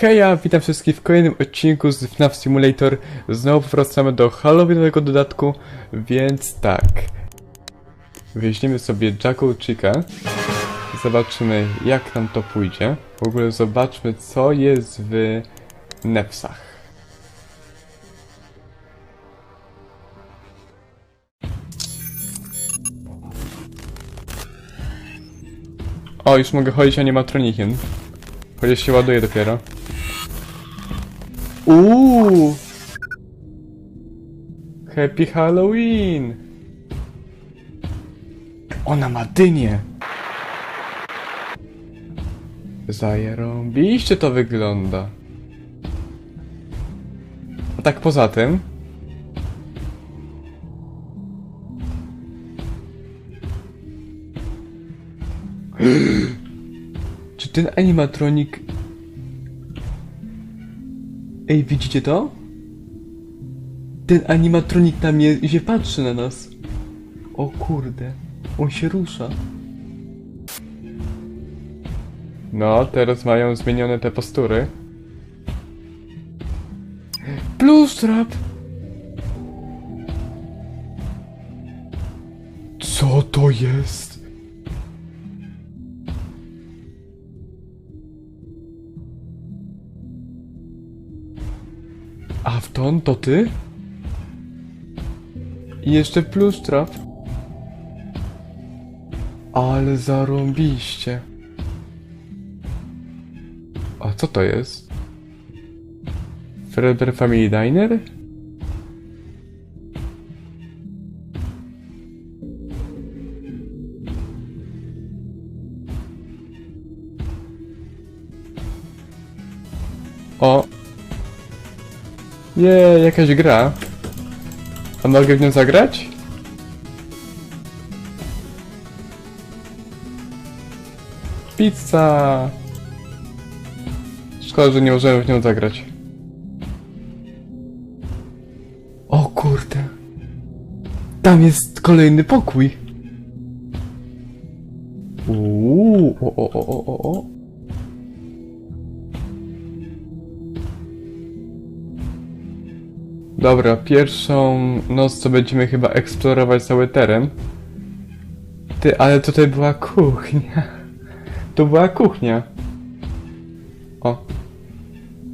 Heja, witam wszystkich w kolejnym odcinku z FNAF Simulator. Znowu wracamy do Halloweenowego dodatku, więc tak. Weźmiemy sobie Jacko Chica. Zobaczymy jak nam to pójdzie. W ogóle zobaczmy co jest w Nefsach. O, już mogę chodzić animatronikiem. Chociaż się ładuje dopiero. Uuu! Happy Halloween! Ona ma dynię! Zajerąbiście to wygląda. A tak poza tym... Czy ten animatronik... Ej, widzicie to? Ten animatronik na mnie się patrzy na nas. O kurde, on się rusza. No, teraz mają zmienione te postury. Plustrap! Co to jest? Afton, to ty? I jeszcze plustrap. Ale zarąbiście. A co to jest? Fredbear Family Diner? O! Nie, jakaś gra. A mogę w nią zagrać? Pizza! Szkoda, że nie możemy w nią zagrać. O kurde. Tam jest kolejny pokój. Uuu, o, o, o, o, o, Dobra, pierwszą noc to będziemy chyba eksplorować cały teren. Ty, ale tutaj była kuchnia. To była kuchnia. O.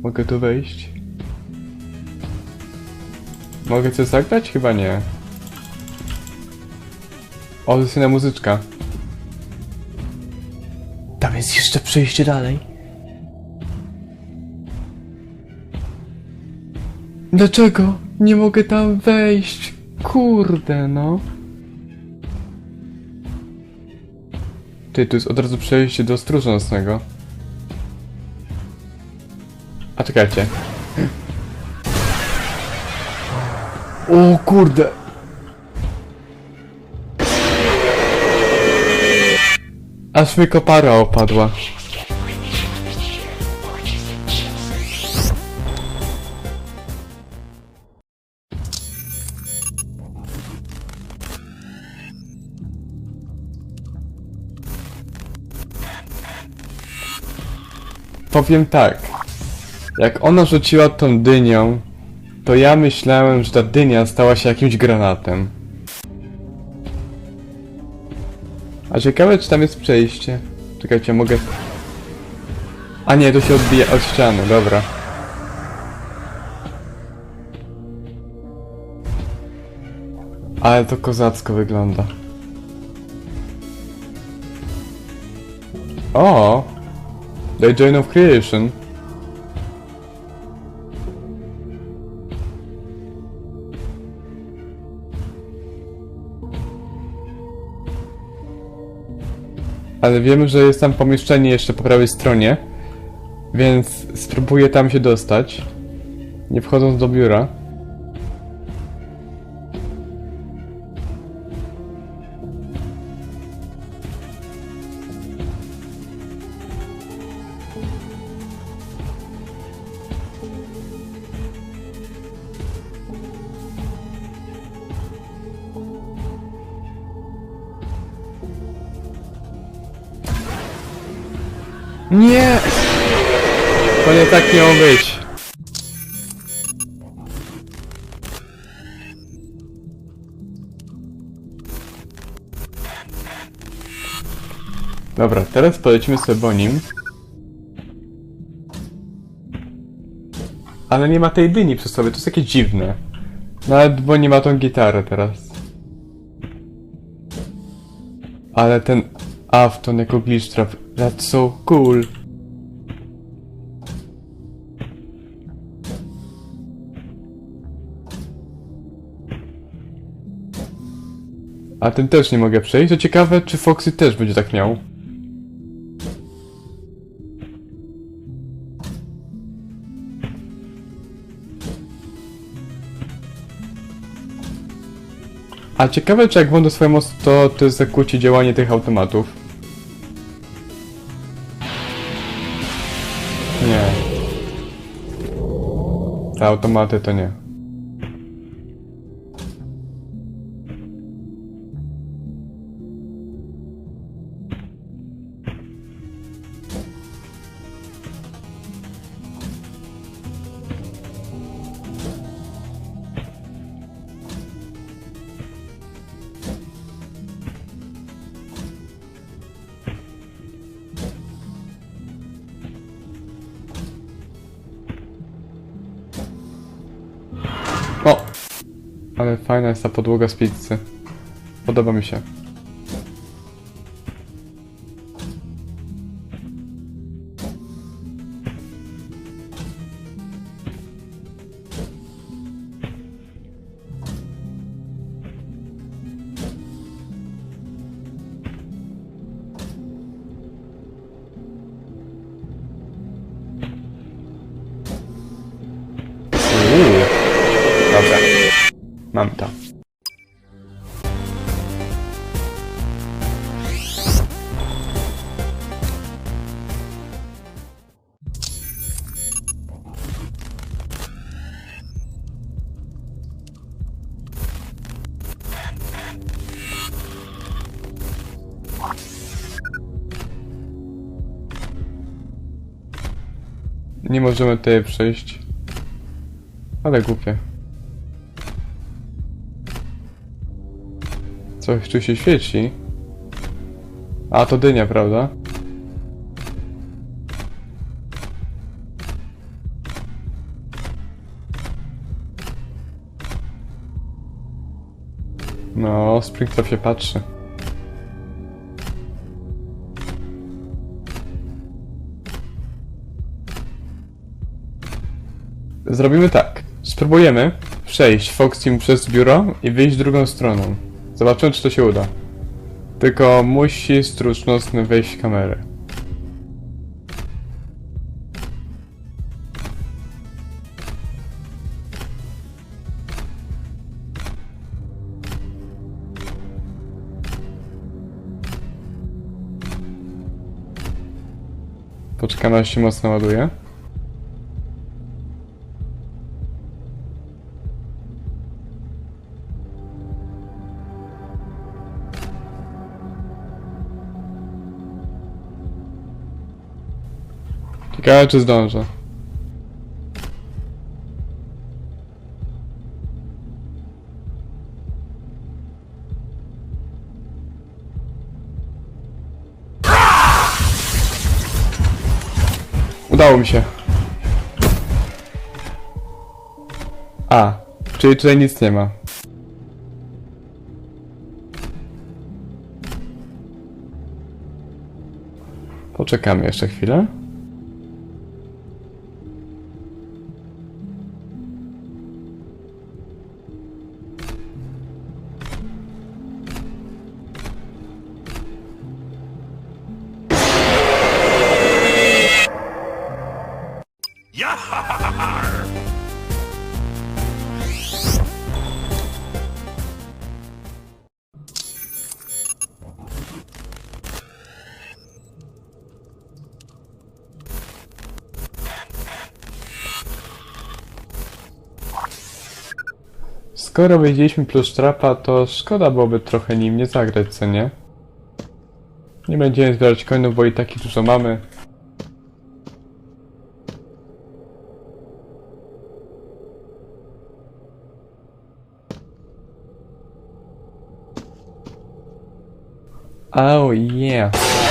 Mogę tu wejść? Mogę coś zagrać? Chyba nie. O, to jest inna muzyczka. Tam jest jeszcze przejście dalej. Dlaczego? Nie mogę tam wejść. Kurde, no. Ty, tu jest od razu przejście do stróża nocnego. A czekajcie. O kurde. Aż mi kopara opadła. Powiem tak. Jak ona rzuciła tą dynią, to ja myślałem, że ta dynia stała się jakimś granatem. A ciekawe, czy tam jest przejście. Czekajcie, mogę... A nie, to się odbija od ściany, dobra. Ale to kozacko wygląda. O! The Join of Creation. Ale wiemy, że jest tam pomieszczenie jeszcze po prawej stronie, więc spróbuję tam się dostać, nie wchodząc do biura. Nie! To nie tak miało być. Dobra, teraz polecimy sobie po nim. Ale nie ma tej dyni przy sobie, to jest jakieś dziwne. Nawet bo nie ma tą gitarę teraz. Ale ten Afton jako glitch trap, that's so cool. A ten też nie mogę przejść. To ciekawe, czy Foxy też będzie tak miał. A ciekawe, czy jak włączę swoje moc, to to zakłóci działanie tych automatów. Automaty to nie. Ale fajna jest ta podłoga z pizzy. Podoba mi się. Mam to. Nie możemy tutaj przejść. Ale głupie. Coś tu się świeci. A, to dynia, prawda? No, Springtrap się patrzy. Zrobimy tak. Spróbujemy przejść Foxim przez biuro i wyjść drugą stroną. Zobaczymy, czy to się uda. Tylko musi stróż nocny wejść w kamerę. Poczekamy, aż się mocno ładuje. Ciekawe, czy zdążę. Udało mi się. A, czyli tutaj nic nie ma. Poczekamy jeszcze chwilę. Skoro wyjdzieliśmy plus trapa, to szkoda byłoby trochę nim nie zagrać, co nie? Nie będziemy zbierać coinów, bo i taki dużo mamy. Oh yeah.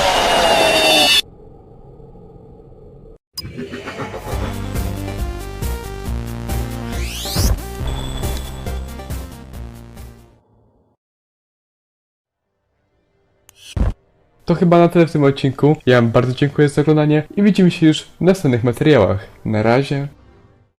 To chyba na tyle w tym odcinku. Ja wam bardzo dziękuję za oglądanie i widzimy się już w następnych materiałach. Na razie.